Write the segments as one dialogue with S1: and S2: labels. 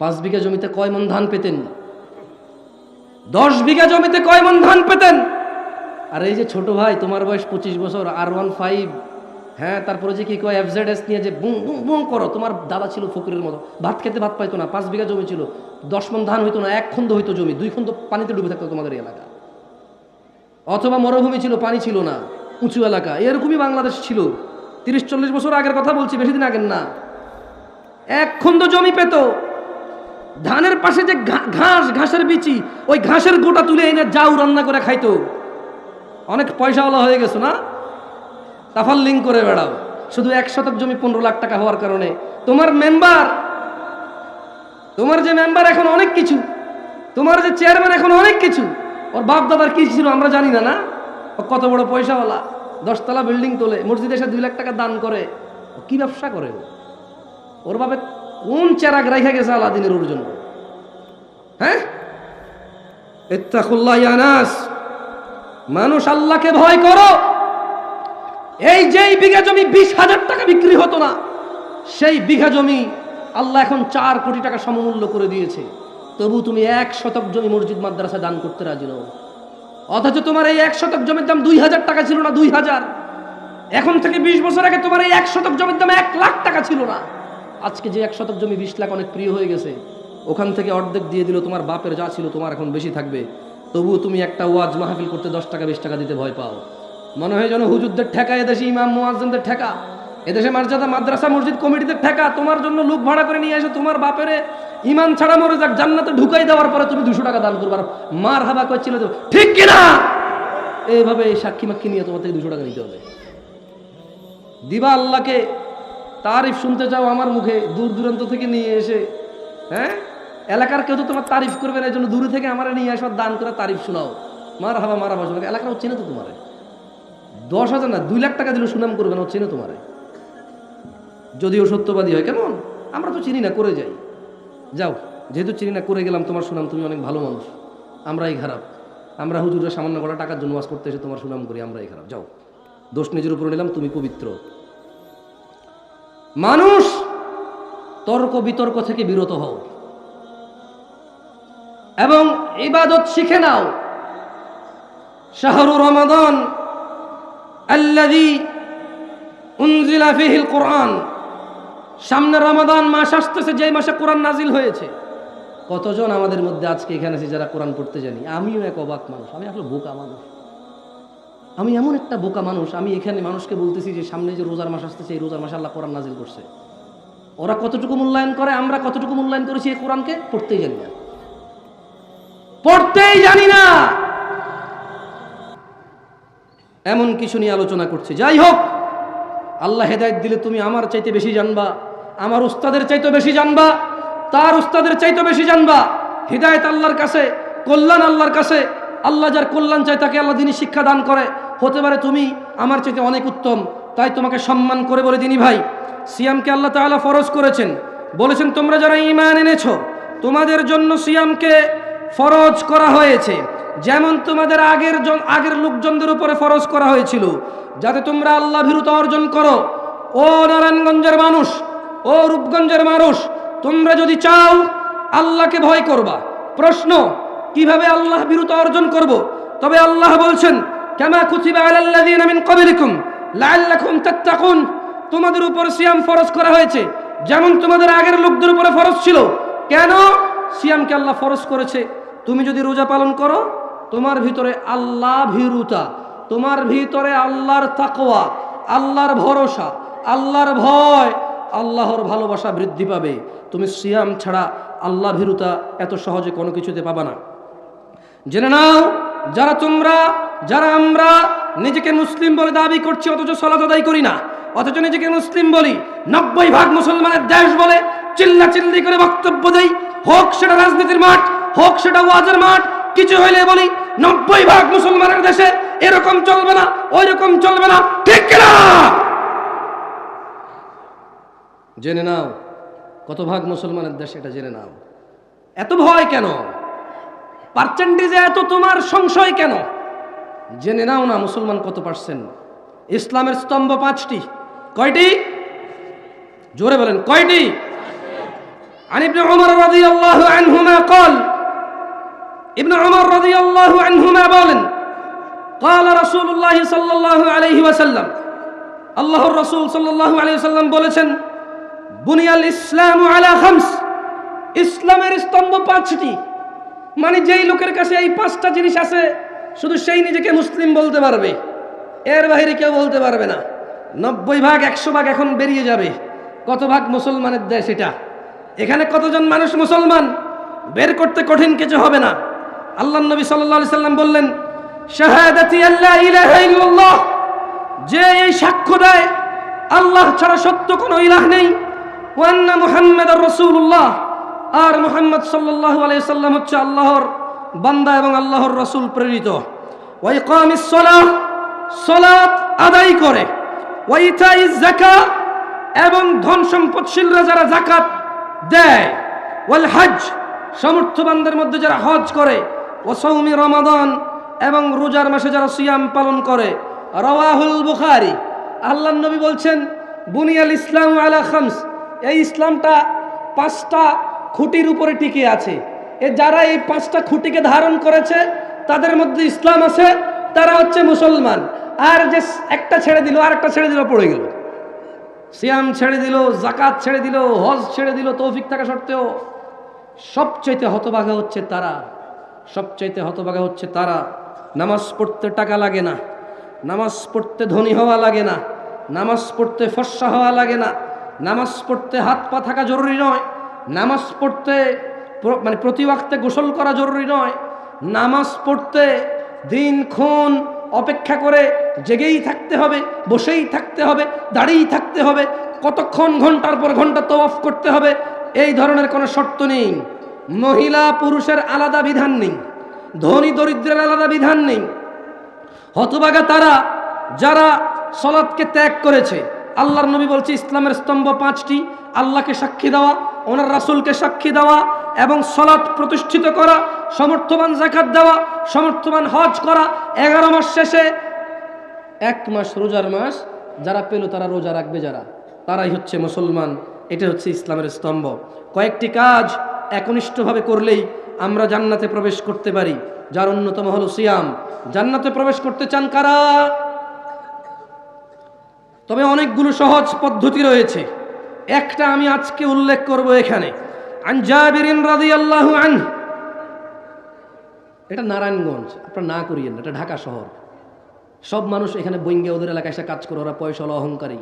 S1: পাঁচ বিঘা জমিতে কয় মন ধান পেতেন? দশ বিঘা জমিতে কয় মন ধান পেতেন? আর এই যে ছোট ভাই, তোমার বয়স পঁচিশ বছর আর ওয়ান ফাইভ হ্যাঁ তারপরে যে কি কয় এফজেড এস নিয়ে যে বুং বুং বুং করো, তোমার দাদা ছিল ফকিরের মতো। ভাত খেতে ভাত পাইতো না, পাঁচ বিঘা জমি ছিল। দশ মন ধান হইতো না, এক খন্দ হইতো জমি, দুই খন্দ পানিতে ডুবে থাকতো তোমাদের এলাকা। অথবা মরুভূমি ছিল, পানি ছিল না, উঁচু এলাকা। এরকমই বাংলাদেশ ছিল। তিরিশ, চল্লিশ বছর আগের কথা বলছি, বেশি দিন আগের না। এক খন্দ জমি পেত। ধানের পাশে যে ঘাস, ঘাসের বিচি, ওই ঘাসের গোটা তুলে এনে যাও রান্না করে খাইতো। অনেক পয়সাওয়ালা হয়ে গেছো না? তাফাল লিঙ্ক করে বেড়াও। শুধু এক শতক জমি পনেরো লাখ টাকা হওয়ার কারণে। তোমার মেম্বার তোমার যে মেম্বার এখন অনেক কিছু, তোমার যে চেয়ারম্যান এখন অনেক কিছু, ওর বাপ দাদার কি ছিল আমরা জানি না না? ও কত বড় পয়সাওয়ালা। দশতলা বিল্ডিং তোলে, মসজিদে এসে দুই লাখ টাকা দান করে। কি ব্যবসা করে? ওর বাপে কোন চেরাগ রেখে গেছে আলাদিনের ওর জন্য হ্যাঁ? ইত্তাকুল্লাহ ইয়ানাস মানুষ আল্লাহকে ভয় করো। এই যেই বিঘা জমি বিশ হাজার টাকা বিক্রি হতো না, সেই বিঘা জমি আল্লাহ এখন চার কোটি টাকা সমমূল্য করে দিয়েছে। তবু তুমি এক শতক জমি মসজিদ মাদ্রাসা দান করতে রাজি নও। অথচ তোমার এই এক শতক জমির দাম দুই হাজার টাকা ছিল না দুই হাজার। এখন থেকে বিশ বছর আগে তোমার এই এক শতক জমির দাম এক লাখ টাকা ছিল না। আজকে যে এক শতক জমি বিশ লাখ অনেক প্রিয় হয়ে গেছে, ওখান থেকে অর্ধেক দিয়ে দিল তোমার বাপের যা ছিল তোমার এখন বেশি থাকবে। তবুও তুমি একটা ওয়াজ মাহফিল করতে দশ টাকা, বিশ টাকা দিতে ভয় পাও। মনে হয় যেন হুজুরদের ঠেকা, এদেশে ইমাম মুয়াজ্জিনদের ঠেকা, এদেশে মার্জাদা মাদ্রাসা, মসজিদ কমিটিদের ঠেকা, তোমার জন্য লোক ভাড়া করে নিয়ে এসে তোমার বাপের ইমান ছাড়া মরে যাক, জান্নাতে ঢুকাই দেওয়ার পরে তুমি দুশো টাকা দান করবার মার হাবা করছিল ঠিক কিনা? এইভাবে সাক্ষী মাক্ষী নিয়ে তোমার থেকে দুশো টাকা নিতে হবে। দিবা আল্লাহকে তারিফ শুনতে চাও আমার মুখে, দূর দূরান্ত থেকে নিয়ে এসে হ্যাঁ? এলাকার কেউ তো তোমার তারিফ করবে না, এই জন্য দূরে থেকে আমার নিয়ে আসো দান করে তারিফ শোনাও। মার হাবা মারা বাসো এলাকার হচ্ছে চেনে তো তোমারে। দশ হাজার না, দুই লাখ টাকা দিলে সুনাম করবে না হচ্ছে চেনে তোমারে। যদিও সত্যবাদী হয়, কেমন? আমরা তো চিনি না, করে যাই। যাও, যেহেতু চিনি না, করে গেলাম, তোমার সুনাম, তুমি অনেক ভালো মানুষ। আমরাই খারাপ। আমরা হুজুরের সামান্য কটা টাকার জন্য ওয়াজ করতে এসে তোমার সুনাম করি, আমরাই খারাপ। যাও, দোষ নিজের উপরে নিলাম, তুমি পবিত্র। মানুষ, তর্ক বিতর্ক থেকে বিরত হও। এবং ইবাদত শিখে নাও। শাহরু রমাদান কোরআন। সামনে রমাদান মাস আসতেছে যে মাসে কোরআন নাজিল হয়েছে। কতজন আমাদের মধ্যে আজকে এখানে আছে যারা কোরআন পড়তে জানি? আমিও এক অবাক মানুষ, আমি আসলে বোকা মানুষ। আমি এমন একটা বোকা মানুষ, আমি এখানে মানুষকে বলতেছি যে সামনে যে রোজার মাস আসতেছে, এই রোজার মাসে আল্লাহ কোরআন নাজিল করছে। ওরা কতটুকু মূল্যায়ন করে, আমরা কতটুকু মূল্যায়ন করেছি এই কোরআনকে? পড়তেই জানি না। পড়তেই জানি না! এমন কিছু নিয়ে আলোচনা করছি। যাই হোক, আল্লাহ হেদায়ত দিলে তুমি আমার চাইতে বেশি জানবা, আমার উস্তাদের চাইতে বেশি জানবা, তার উস্তাদের চাইতে বেশি জানবা। হৃদায়ত আল্লাহর কাছে, কল্যাণ আল্লাহর কাছে, আল্লাহ যার কল্যাণ চায় তাকে আল্লাহ দিনই শিক্ষা দান করে হতে পারে তুমি আমার চেয়ে অনেক উত্তম, তাই তোমাকে সম্মান করে বলে দিনী ভাই। সিয়ামকে আল্লাহ তাআলা ফরজ করেছেন। বলেছেন, তোমরা যারা ঈমান এনেছ, তোমাদের জন্য সিয়ামকে ফরজ করা হয়েছে। যেমন তোমাদের আগের জন, আগের লোকজনদের উপরে ফরজ করা হয়েছিল। যাতে তোমরা আল্লাহ ভীরুতা অর্জন করো। ও নারায়ণগঞ্জের মানুষ, ও রূপগঞ্জের মানুষ, তোমরা যদি চাও আল্লাহকে ভয় করবা। প্রশ্ন, কীভাবে আল্লাহ বিরুদ্ধ অর্জন করব? তবে আল্লাহ বলছেন কেমা কুতিবা আলাল্লাযীনা মিন ক্বাবলিকুম লাআল্লাকুম তাত্তাকুন তোমাদের উপর সিয়াম ফরজ করা হয়েছে। যেমন তোমাদের আগের লোকদের উপরে ফরজ ছিল। কেন? সিয়ামকে আল্লাহ ফরজ করেছে। তুমি যদি রোজা পালন করো, তোমার ভিতরে আল্লাহ ভীরুতা। তোমার ভিতরে আল্লাহর তাকোয়া আল্লাহর ভরসা, আল্লাহর ভয়, আল্লাহর ভালোবাসা বৃদ্ধি পাবে। তুমি সিয়াম ছাড়া আল্লাহ ভীরুতা এত সহজে কোনো কিছুতে পাবা না। জেনে নাও, যারা তোমরা যারা আমরা নিজেকে মুসলিম বলে দাবি করছি, অথচ সলাত আদায় করি না, অথচ নিজেকে মুসলিম বলি, নব্বই ভাগ মুসলমানের দেশ বলে চিল্লা চিল্লি করে বক্তব্য দেই, হোক সেটা রাজনীতির মাঠ, হোক সেটা ওয়াজের মাঠ, কিছু হইলে বলি, নব্বই ভাগ মুসলমানের দেশে এরকম চলবে না ওই রকম চলবে না, ঠিক কিনা? জেনে নাও, কত ভাগ মুসলমানের দেশ এটা জেনে নাও। এত ভয় কেন? পার্সেন্টেজে এত তোমার সংশয় কেন? জেনে নাও না মুসলমান কত পার্সেন্ট ইসলামের স্তম্ভ পাঁচটি কয়টি জোরে বলেন কয়টি عن ابن عمر رضي الله عنهما قال ابن عمر رضي الله عنهما بولن قال رسول الله صلى الله عليه وسلم আল্লাহর রসুল সাল্লাল্লাহু আলাইহি সাল্লাম বলেছেন বুনিয়াল ইসলাম আলা খামস ইসলামের স্তম্ভ পাঁচটি মানে যেই লোকের কাছে এই পাঁচটা জিনিস আছে শুধু সেই নিজেকে মুসলিম বলতে পারবে। এর বাহিরে কেউ বলতে পারবে না। নব্বই ভাগ, একশো ভাগ এখন বেরিয়ে যাবে। কত ভাগ মুসলমানের দেয় সেটা এখানে কতজন মানুষ মুসলমান? বের করতে কঠিন কিছু হবে না। আল্লাহ নবী আলাইহি সাল্লাম বললেন যে এই সাক্ষ্য দেয়, আল্লাহ ছাড়া সত্য কোনো ইলাহ নেই। ওয়ান্না মুহাম্মদ রসুল্লাহ আর মুহাম্মদ সাল্লাল্লাহু আলাইহি সাল্লাম হচ্ছে আল্লাহর বান্দা এবং আল্লাহর রসুল প্রেরিত। ওয়াই কামিস সলাহ, সলাত আদায় করে। ওয়াইতাই জাকা এবং ধন সম্পদশীলরা যারা জাকাত দেয়। ওয়াল হজ সমর্থবানদের মধ্যে যারা হজ করে। ও সৌমি রমাদান, এবং রোজার মাসে যারা সিয়াম পালন করে। রওয়াহুল বুখারি আল্লাহ নবী বলছেন, বুনিয়াল ইসলাম আলা খামস। এই ইসলামটা পাঁচটা খুঁটির উপরে টিকে আছে। এ যারা এই পাঁচটা খুঁটিকে ধারণ করেছে, তাদের মধ্যে ইসলাম আছে, তারা হচ্ছে মুসলমান। আর যে একটা ছেড়ে দিল, আর একটা ছেড়ে দিল, পড়ে গেল। সিয়াম ছেড়ে দিল জাকাত ছেড়ে দিল, হজ ছেড়ে দিল, তৌফিক থাকা সত্ত্বেও সবচাইতে হতভাগা হচ্ছে তারা। সবচাইতে হতভাগা হচ্ছে তারা। নামাজ পড়তে টাকা লাগে না। নামাজ পড়তে ধনী হওয়া লাগে না। নামাজ পড়তে ফর্সা হওয়া লাগে না। নামাজ পড়তে হাত পা থাকা জরুরি নয়। নামাজ পড়তে মানে প্রতি ওয়াক্তে গোসল করা জরুরি নয়। নামাজ পড়তে দিনক্ষণ অপেক্ষা করে জেগেই থাকতে হবে, বসেই থাকতে হবে, দাঁড়িয়েই থাকতে হবে, কতক্ষণ ঘণ্টার পর ঘণ্টা তওয়াফ করতে হবে, এই ধরনের কোনো শর্ত নেই। মহিলা পুরুষের আলাদা বিধান নেই, ধনী দরিদ্রের আলাদা বিধান নেই। হতবাগা তারা, যারা সলাদকে ত্যাগ করেছে, আল্লাহর নবী বলছে, ইসলামের স্তম্ভ পাঁচটি, আল্লাহকে সাক্ষী দেওয়া, ওনার রাসূলকে সাক্ষী দেওয়া এবং সলাৎ প্রতিষ্ঠিত করা, সমর্থবান জাকাত দেওয়া, সমর্থবান হজ করা, এগারো মাস শেষে এক মাস রোজার মাস, যারা পেল তারা রোজা রাখবে যারা। তারাই হচ্ছে মুসলমান, এটা হচ্ছে ইসলামের স্তম্ভ। কয়েকটি কাজ একনিষ্ঠভাবে করলেই আমরা জান্নাতে প্রবেশ করতে পারি, যার অন্যতম হলো সিয়াম। জান্নাতে প্রবেশ করতে চান কারা? তবে অনেকগুলো সহজ পদ্ধতি রয়েছে। একটা আমি আজকে উল্লেখ করব এখানে। এটা নারায়ণগঞ্জ, আপনারা না করিয়েন এটা ঢাকা শহর। সব মানুষ এখানে বইঙ্গে ওদের এলাকায় এসে কাজ করে, ওরা পয়সাওয়ালা অহংকারী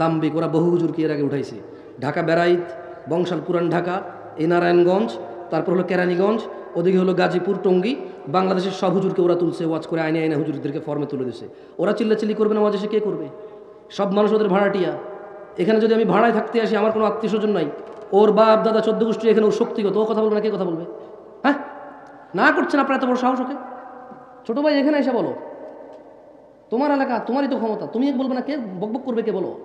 S1: দাম্বিক ওরা বহু হুজুরকে এর আগে উঠাইছে? ঢাকা বেড়াইত, বংশাল পুরান ঢাকা, এই নারায়ণগঞ্জ, তারপর হলো কেরানীগঞ্জ, ওদিকে হলো গাজীপুর, টঙ্গী, বাংলাদেশের সব হুজুরকে ওরা তুলছে, ওয়াজ করে আইনে আইনে হুজুরদেরকে ফর্মে তুলে দিছে। ওরা চিল্লাচিল্লি করবে না ওয়াজ এসে কে করবে? সব মানুষ ওদের ভাড়াটিয়া। এখানে যদি আমি ভাড়ায় থাকতে আসি, আমার কোনো আত্মীয় স্বজন নাই। ওর বাপ, দাদা, চোদ্দ গোষ্ঠী এখানে ওর শক্তিগত। ও কথা বলবে না, কে কথা বলবে? হ্যাঁ? না করছেন আপনার এত বড় সাহস ওকে? ছোটো ভাই, এখানে এসে বলো। তোমার এলাকা, তোমারই তো ক্ষমতা। তুমি বলবে না, কে বকবক করবে, কে বলো?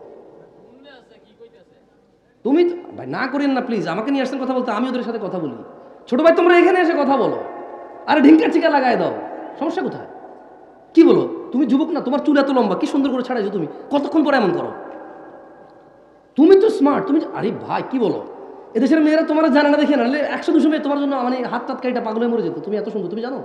S1: তুমি ভাই, না করেন না প্লিজ আমাকে নিয়ে আসছেন কথা বলতে, আমি ওদের সাথে কথা বলি। ছোট ভাই, তোমরা এখানে এসে কথা বলো। আরে, ঢিঙ্কা চিকা লাগায় দাও। সমস্যা কোথায়? কি বলো? তুমি যুবক না, তোমার চুল এত লম্বা, কি সুন্দর করে ছাড়াইছো তুমি? কতক্ষণ পরে এমন করো? তুমি তো স্মার্ট তুমি আরে ভাই, কি বলো? এদেশের মেয়েরা তোমার জানে না দেখে না একশো দুশো মেয়ে তোমার জন্য মানে হাত টাত কাইটা পাগলে মরে যেত। তুমি এত সুন্দর, তুমি জানো?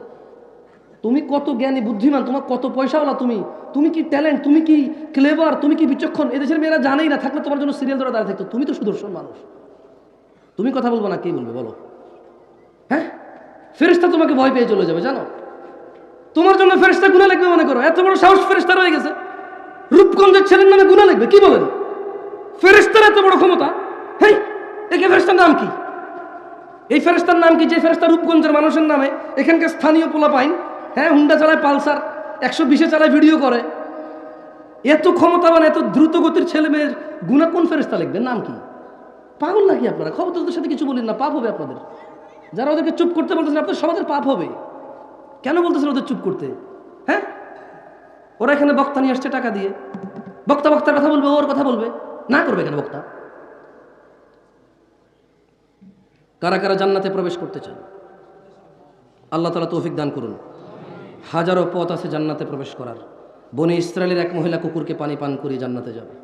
S1: তুমি কত জ্ঞানী, বুদ্ধিমান, তোমার কত পয়সাওয়ালা তুমি? তুমি কি ট্যালেন্ট, তুমি কি ক্লেভার তুমি কি বিচক্ষণ? এদেশের মেয়েরা জানেই না, থাকলে তোমার জন্য সিরিয়াল ধরে দাঁড়িয়ে থাকতো। তুমি তো সুদর্শন মানুষ। তুমি কথা বলব না, কে বলবে, বলো? হ্যাঁ? ফেরেস্তা তোমাকে ভয় পেয়ে চলে যাবে, জানো? তোমার জন্য ফেরেস্তা গুণা লাগবে মনে করো। এত বড় সাহস ফেরেস্তা রয়ে গেছে। রূপগঞ্জের ছেলের নামে গুণা লাগবে কি বলেন? ফেরেস্তার এত বড় ক্ষমতা? হেই! একে ফেরেস্তার নাম কি? এই ফেরেস্তার নাম কি? যে ফেরেস্তা রূপগঞ্জের মানুষের নামে এখানকার স্থানীয় পোলা পাইন হ্যাঁ হুন্ডা চালায় পালসার, একশো বিশে চালায় ভিডিও করে। এত ক্ষমতাবান, এত দ্রুত গতির ছেলে মেয়ের গুণা কোন ফেরেস্তা লিখবেন? নাম কি? পাগল নাকি আপনারা? ওদের সাথে কিছু বলেন না, পাপ হবে আপনাদের। যারা ওদেরকে চুপ করতে বলতেছেন, আপনাদের সবাদের পাপ হবে। কেন বলতেছেন ওদের চুপ করতে? হ্যাঁ? ওরা এখানে বক্তা নিয়ে আসছে টাকা দিয়ে। বক্তা বক্তার কথা বলবে, ওর কথা বলবে। না করবে কেন বক্তা? কারা কারা জান্নাতে প্রবেশ করতে চান? আল্লাহ তালা তৌফিক দান করুন। হাজারো পথ আছে জান্নাতে প্রবেশ করার। বনে ইসরায়েলের এক মহিলা কুকুরকে পানি পান করিয়ে জান্নাতে যাবে।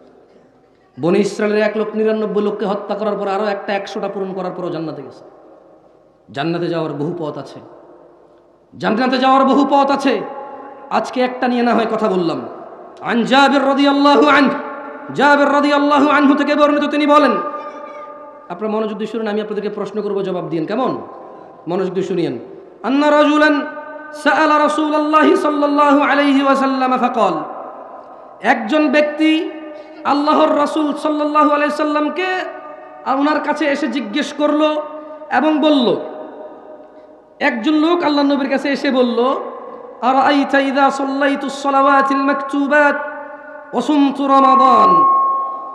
S1: বনি ইসরায়েলের এক লোক নিরানব্বই লোককে হত্যা করার পর আরও একটা একশোটা পূরণ করার পরও জান্নাতে গেছে। জান্নাতে যাওয়ার বহু পথ আছে। জান্নাতে যাওয়ার বহু পথ আছে। আজকে একটা নিয়ে না হয় কথা বললাম। আন জাবির রাদিয়াল্লাহু আনহু, জাবির রাদিয়াল্লাহু আনহু থেকে বর্ণিত তিনি বলেন আপনার মনোযোগ দিয়ে শুনেন, আমি আপনাদেরকে প্রশ্ন করব, জবাব দিন, কেমন? মনোযোগ দিয়ে শুনিয়েন। আন্না রাজুলান সাআলা রাসূলুল্লাহ সাল্লাল্লাহু আলাইহি ওয়াসাল্লাম ফাকাল, একজন ব্যক্তি আল্লাহর রাসূল সাল্লাল্লাহু আলাইহি সাল্লামকে ওনার কাছে এসে জিজ্ঞেস করল এবং বলল, একজন লোক আল্লাহ নবীর কাছে এসে বলল আর আইতা ইদা সাল্লাইতু সলাওয়াতিল মাকতুবাত ওয়া সুমতু রমাদান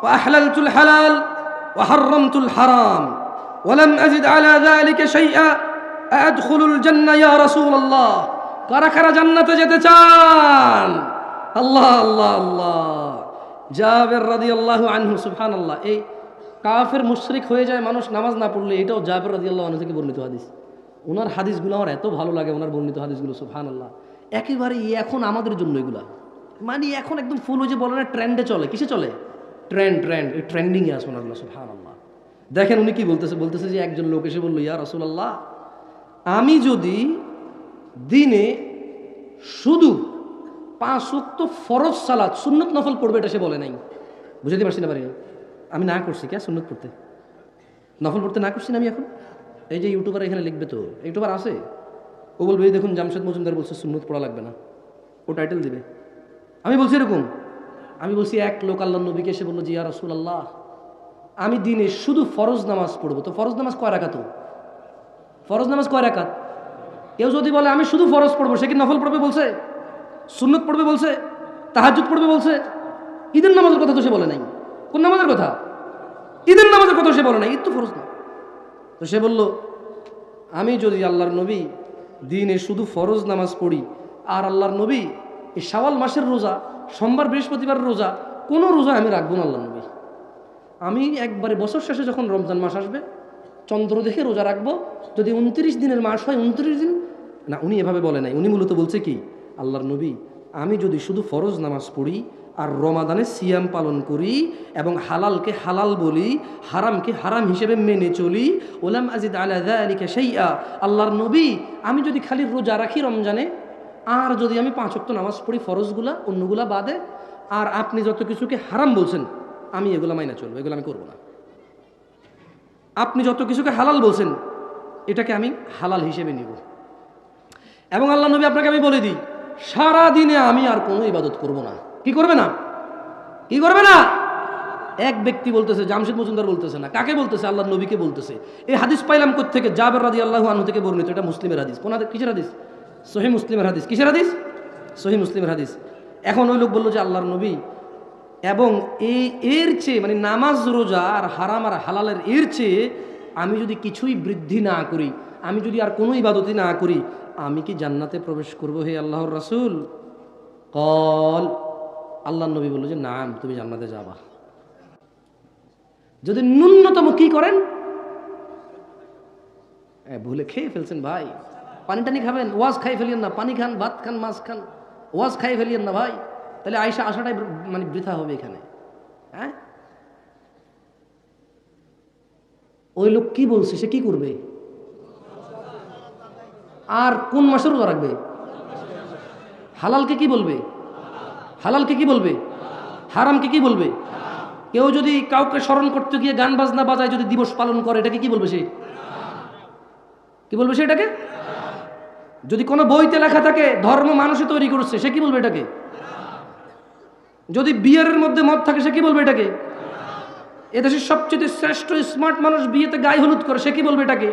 S1: ওয়া আহলালতুল হালাল وحرمت الحرام ولم أزد على ذلك شيئا أدخل الجنة يا رسول الله কারা কারা জান্নাতে যেতে চান আল্লাহ আল্লাহ আল্লাহ জাবের রাদিয়াল্লাহু আনহু সুবহানাল্লাহ এই কাফের মুশরিক হয়ে যায় মানুষ নামাজ না পড়লে এটাও জাবের রাদিয়াল্লাহু আনহু থেকে বর্ণিত হাদিস ওনার হাদিসগুলো আমার এত ভালো লাগে ওনার বর্ণিত হাদিসগুলো সুবহানাল্লাহ একেবারে এখন আমাদের জন্য এগুলা মানে এখন একদম ফুল ওই যে বলে না ট্রেন্ডে চলে কিসে চলে ট্রেন্ড ট্রেন্ড এই ট্রেন্ডিংয়ে আছে ওনার সুবহানাল্লাহ। দেখেন উনি কি বলতেছে বলতেছে যে একজন লোক এসে বলল, ইয়া রাসূলুল্লাহ, আমি যদি দিনে শুধু পাঁচ ফরজ সালাদ সুন্নত নফল পড়বে এটা সে বলে নাই। বুঝাতে পারছি না পারি আমি না করছি কে সুন্নত পড়তে? নফল পড়তে না করছি না আমি এখন? এই যে ইউটিউবার এখানে লিখবে তো, ইউটিউবার আছে? ও বলবে দেখুন জামশেদ মজুমদার বলছে সুন্নত পড়া লাগবে না। ও টাইটেল দিবে। আমি বলছি এরকম। আমি বলছি, এক লোক আল্লাহ নবীকে এসে বলল জিয়া রসুল আল্লাহ আমি দিনে শুধু ফরজ নামাজ পড়ব। তো ফরজ নামাজ কয় রাখাত ফরজ নামাজ কয় রাখাত কেউ যদি বলে, আমি শুধু ফরজ পড়ব, সে কি নফল পড়বে বলছে? সুন্নত পড়বে বলছে? তাহাজুদ পড়বে বলছে? ঈদের নামাজের কথা তো সে বলে নাই। কোন নামাজের কথা? ঈদের নামাজের কথা সে বলে নাই। ঈদ তো ফরজ না। তো সে বলল, আমি যদি আল্লাহর নবী দিনে শুধু ফরজ নামাজ পড়ি, আর আল্লাহর নবী এই শাওয়াল মাসের রোজা সোমবার বৃহস্পতিবার রোজা, কোনো রোজা আমি রাখব না আল্লাহ নবী আমি একবারে বছর শেষে যখন রমজান মাস আসবে, চন্দ্র দেখে রোজা রাখব। যদি উনত্রিশ দিনের মাস হয়, উনত্রিশ দিন, না, উনি এভাবে বলে নাই। উনি মূলত বলছে কি, আল্লাহর নবী, আমি যদি শুধু ফরজ নামাজ পড়ি আর রমাদানে সিয়াম পালন করি এবং হালালকে হালাল বলি, হারামকে হারাম হিসেবে মেনে চলি, ওলাম আজিদ আলা আলিকে সেইয়া আল্লাহর নবী, আমি যদি খালি রোজা রাখি রমজানে আর যদি আমি পাঁচ ওয়াক্ত নামাজ পড়ি ফরজগুলা, অন্যগুলা বাদে, আর আপনি যত কিছুকে হারাম বলছেন, আমি এগুলো মাইনা চলবো, এগুলো আমি করব না। আপনি যত কিছুকে হালাল বলছেন, এটাকে আমি হালাল হিসেবে নিব। এবং আল্লাহ নবী আপনাকে আমি বলে দিই সারা দিনে আমি আর কোনো ইবাদত করব না। কি করবে না? কি করবে না? এক ব্যক্তি বলতেছে, জামশেদ মজুমদার বলতেছে না, কাকে বলতেছে? আল্লাহ নবীকে বলতেছে। এই হাদিস পাইলাম থেকে জাবের রাদি আল্লাহ আনহু থেকে বর্ণিত, এটা মুসলিমের হাদিস। কোন কিসের হাদিস? সহি মুসলিমের হাদিস। কিসের হাদিস? সহি মুসলিমের হাদিস। এখন ওই লোক বলল যে, আল্লাহর নবী এবং এই এর চেয়ে মানে নামাজ, রোজা আর হারাম আর হালালের এর চেয়ে আমি যদি কিছুই বৃদ্ধি না করি, আমি যদি আর কোনো ইবাদতি না করি, আমি কি জান্নাতে প্রবেশ করব হে আল্লাহর রাসূল? কল আল্লাহ নবী বলল যে, নাম, তুমি জান্নাতে যাবা। যদি ন্যূনতম কি করেন? ভুলে খেয়ে ফেলছেন ভাই। পানি টানি খাবেন? ওয়াজ খাই ফেলিয়েন না। পানি খান, ভাত খান, মাছ খান, ওয়াজ খাই ফেলিয়েন না ভাই। তাহলে আয়সা আসাটাই মানে বৃথা হবে এখানে। হ্যাঁ? ওই লোক কি বলছে? সে কি করবে? আর কোন মাসে রোজা রাখবে? হালালকে কি বলবে? হালালকে কি বলবে? হারামকে কি বলবে? কেউ যদি কাউকে স্মরণ করতে গিয়ে গান বাজনা বাজায় যদি দিবস পালন করে, এটাকে কি বলবে সে? কি বলবে সে এটাকে? যদি কোনো বইতে লেখা থাকে, ধর্ম মানুষে তৈরি করছে, সে কি বলবে এটাকে? যদি বিয়ারের মধ্যে মদ থাকে, সে কি বলবে এটাকে? এদেশের সবচেয়ে শ্রেষ্ঠ স্মার্ট মানুষ বিয়েতে গায়ে হলুদ করে, সে কি বলবে এটাকে?